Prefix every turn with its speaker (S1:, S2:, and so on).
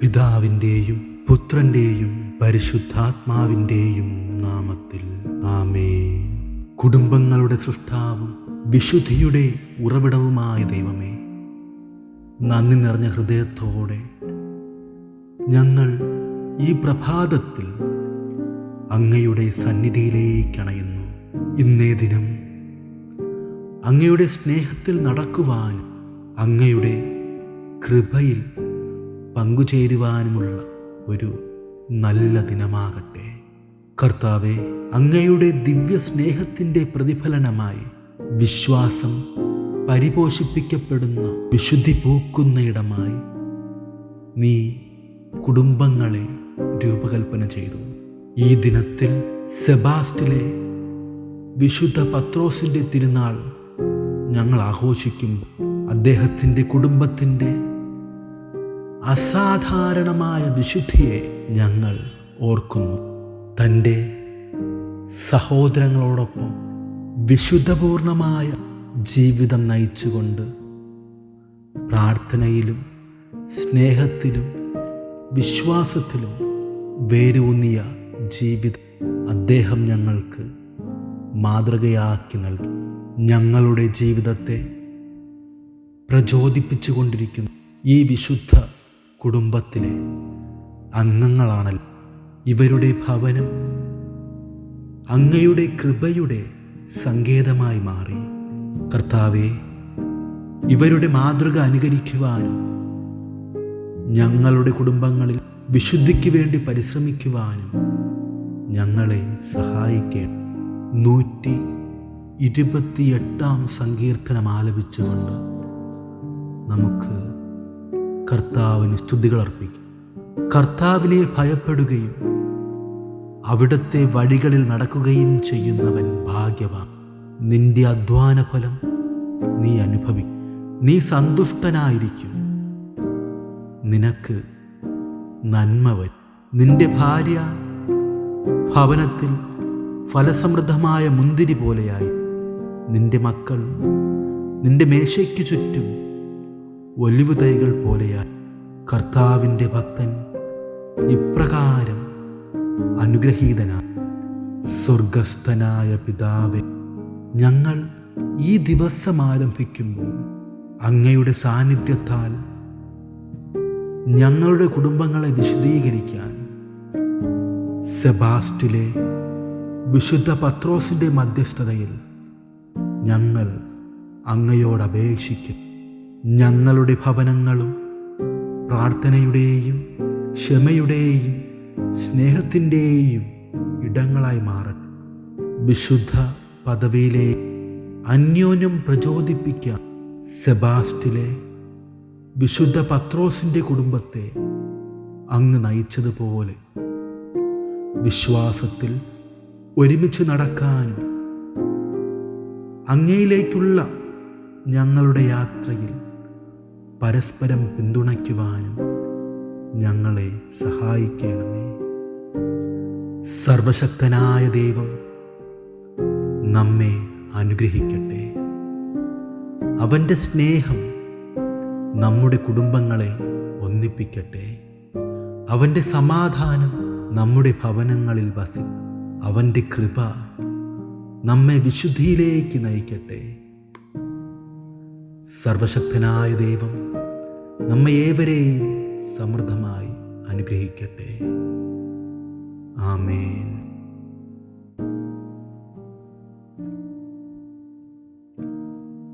S1: പിതാവിന്റെയും പുത്രന്റെയും പരിശുദ്ധാത്മാവിന്റെയും നാമത്തിൽ. ആമേ കുടുംബങ്ങളുടെ സൃഷ്ടാവും വിശുദ്ധിയുടെ ഉറവിടവുമായ ദൈവമേ നന്ദി നിറഞ്ഞ ഹൃദയത്തോടെ ഞങ്ങൾ ഈ പ്രഭാതത്തിൽ അങ്ങയുടെ സന്നിധിയിലേക്കണയുന്നു ഇന്നേ ദിനം അങ്ങയുടെ സ്നേഹത്തിൽ നടക്കുവാൻ അങ്ങയുടെ കൃപയിൽ പങ്കുചേരുവാനുമുള്ള ഒരു നല്ല ദിനമാകട്ടെ. കർത്താവെ അങ്ങയുടെ ദിവ്യ സ്നേഹത്തിന്റെ പ്രതിഫലനമായി വിശ്വാസം പരിപോഷിപ്പിക്കപ്പെടുന്ന വിശുദ്ധി പൂക്കുന്ന ഇടമായി നീ കുടുംബങ്ങളെ രൂപകൽപ്പന ചെയ്തു. ഈ ദിനത്തിൽ സെബാസ്റ്റിലെ വിശുദ്ധ പത്രോസിന്റെ തിരുനാൾ ഞങ്ങൾ ആഘോഷിക്കുമ്പോൾ അദ്ദേഹത്തിന്റെ കുടുംബത്തിന്റെ അസാധാരണമായ വിശുദ്ധിയെ ഞങ്ങൾ ഓർക്കുന്നു. തന്റെ സഹോദരങ്ങളോടൊപ്പം വിശുദ്ധപൂർണമായ ജീവിതം നയിച്ചുകൊണ്ട് പ്രാർത്ഥനയിലും സ്നേഹത്തിലും വിശ്വാസത്തിലും വേരൂന്നിയ ജീവിതം അദ്ദേഹം ഞങ്ങൾക്ക് മാതൃകയാക്കി നൽകി. ഞങ്ങളുടെ ജീവിതത്തെ പ്രചോദിപ്പിച്ചുകൊണ്ടിരിക്കുന്നു. ഈ വിശുദ്ധ കുടുംബത്തിലെ അംഗങ്ങളാണല്ലോ. ഇവരുടെ ഭവനം അങ്ങയുടെ കൃപയുടെ സങ്കേതമായി മാറി. കർത്താവെ ഇവരുടെ മാതൃക അനുകരിക്കുവാനും ഞങ്ങളുടെ കുടുംബങ്ങളിൽ വിശുദ്ധിക്ക് വേണ്ടി പരിശ്രമിക്കുവാനും ഞങ്ങളെ സഹായിക്കണം. നൂറ്റി ഇരുപത്തിയെട്ടാം സങ്കീർത്തനം ആലപിച്ചുകൊണ്ട് നമുക്ക് കർത്താവിന് സ്തുതികൾ അർപ്പിക്കും. കർത്താവിനെ ഭയപ്പെടുകയും അവിടുത്തെ വഴികളിൽ നടക്കുകയും ചെയ്യുന്നവൻ ഭാഗ്യവാൻ. നിന്റെ അധ്വാന ഫലം നീ അനുഭവിക്കും നീ സന്തുഷ്ടനായിരിക്കും. നിനക്ക് നന്മ വരും. നിന്റെ ഭാര്യ ഭവനത്തിൽ ഫലസമൃദ്ധമായ മുന്തിരി പോലെയായി. നിന്റെ മക്കൾ നിന്റെ മേശയ്ക്ക് ചുറ്റും ഒലിവ് തൈകൾ പോലെയായി. കർത്താവിന്റെ ഭക്തൻ ഇപ്രകാരം അനുഗ്രഹീതനായി. സ്വർഗസ്ഥനായ പിതാവെ ഞങ്ങൾ ഈ ദിവസം ആരംഭിക്കുമ്പോൾ അങ്ങയുടെ സാന്നിധ്യത്താൽ ഞങ്ങളുടെ കുടുംബങ്ങളെ വിശദീകരിക്കാൻ സെബാസ്റ്റിലെ വിശുദ്ധ പത്രോസിന്റെ മധ്യസ്ഥതയിൽ ഞങ്ങൾ അങ്ങയോട് അപേക്ഷിക്കും. ഞങ്ങളുടെ ഭവനങ്ങളും പ്രാർത്ഥനയുടെയും ക്ഷമയുടെയും സ്നേഹത്തിന്റെയും ഇടങ്ങളായി മാറട്ടെ. വിശുദ്ധ പദവിയിലെ അന്യോന്യം പ്രചോദിപ്പിക്കാൻ സെബാസ്റ്റിലെ വിശുദ്ധ പത്രോസിന്റെ കുടുംബത്തെ അങ്ങ് നയിച്ചതുപോലെ വിശ്വാസത്തിൽ ഒരുമിച്ച് നടക്കാനും അങ്ങയിലേക്കുള്ള ഞങ്ങളുടെ യാത്രയിൽ പരസ്പരം പിന്തുണയ്ക്കുവാനും ഞങ്ങളെ സഹായിക്കണമേ. സർവശക്തനായ ദൈവം നമ്മെ അനുഗ്രഹിക്കട്ടെ. അവന്റെ സ്നേഹം നമ്മുടെ കുടുംബങ്ങളെ ഒന്നിപ്പിക്കട്ടെ. അവന്റെ സമാധാനം നമ്മുടെ ഭവനങ്ങളിൽ വസി അവന്റെ കൃപ നമ്മെ വിശുദ്ധിയിലേക്ക് നയിക്കട്ടെ. സർവശക്തനായ ദൈവം നമ്മെ ഏവരെയും സമൃദ്ധമായി അനുഗ്രഹിക്കട്ടെ. ആമേൻ.